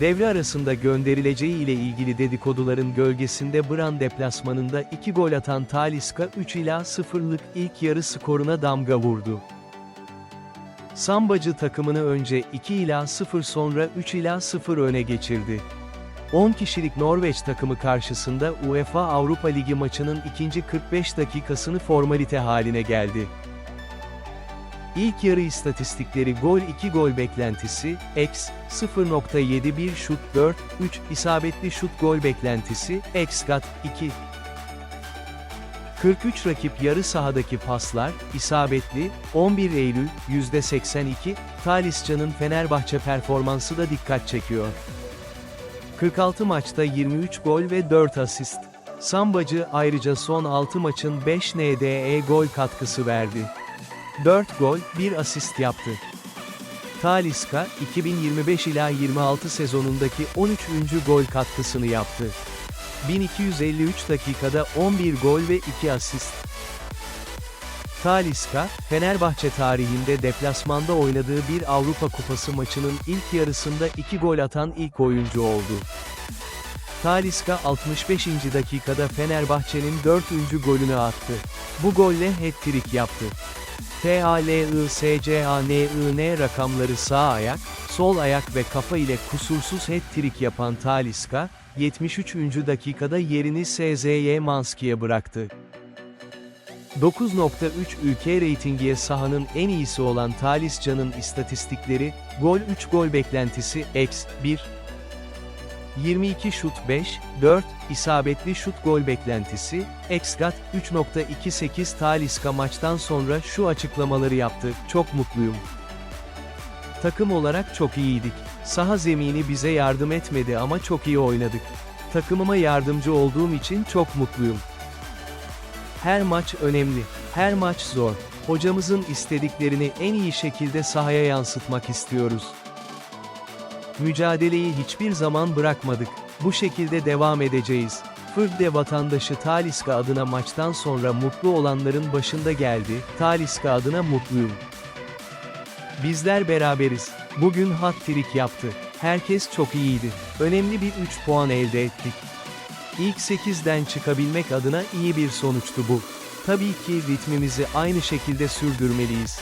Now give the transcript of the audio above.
Devre arasında gönderileceği ile ilgili dedikoduların gölgesinde Bran deplasmanında 2 gol atan Talisca 3 ila 0'lık ilk yarı skoruna damga vurdu. Sambacı takımını önce 2 ila 0 sonra 3 ila 0 öne geçirdi. 10 kişilik Norveç takımı karşısında UEFA Avrupa Ligi maçının ikinci 45 dakikasını formalite haline geldi. İlk yarı istatistikleri gol 2 gol beklentisi, x 0.71 şut 4, 3 isabetli şut gol beklentisi, x gat 2. 43 rakip yarı sahadaki paslar, isabetli, 11 Eylül, %82, Talisca'nın Fenerbahçe performansı da dikkat çekiyor. 46 maçta 23 gol ve 4 asist. Sambacı ayrıca son 6 maçın 5 NDE gol katkısı verdi. 4 gol, 1 asist yaptı. Talisca, 2025 ila 26 sezonundaki 13. gol katkısını yaptı. 1253 dakikada 11 gol ve 2 asist. Talisca, Fenerbahçe tarihinde deplasmanda oynadığı bir Avrupa Kupası maçının ilk yarısında 2 gol atan ilk oyuncu oldu. Talisca 65. dakikada Fenerbahçe'nin 4. golünü attı. Bu golle hat-trick yaptı. TALISCANIN rakamları sağ ayak, sol ayak ve kafa ile kusursuz hat-trick yapan Talisca, 73. dakikada yerini SZY Manski'ye bıraktı. 9.3 ülke reytingiye sahanın en iyisi olan Talisca'nın istatistikleri, gol 3 gol beklentisi, x 1, 22 şut 5, 4, isabetli şut gol beklentisi, xgat 3.28 Talisca maçtan sonra şu açıklamaları yaptı, çok mutluyum. Takım olarak çok iyiydik. Saha zemini bize yardım etmedi ama çok iyi oynadık. Takımıma yardımcı olduğum için çok mutluyum. Her maç önemli. Her maç zor. Hocamızın istediklerini en iyi şekilde sahaya yansıtmak istiyoruz. Mücadeleyi hiçbir zaman bırakmadık. Bu şekilde devam edeceğiz. Fırde vatandaşı Taliska adına maçtan sonra mutlu olanların başında geldi. Taliska adına mutluyum. Bizler beraberiz. Bugün hat-trick yaptı. Herkes çok iyiydi. Önemli bir 3 puan elde ettik. İlk 8'den çıkabilmek adına iyi bir sonuçtu bu. Tabii ki ritmimizi aynı şekilde sürdürmeliyiz.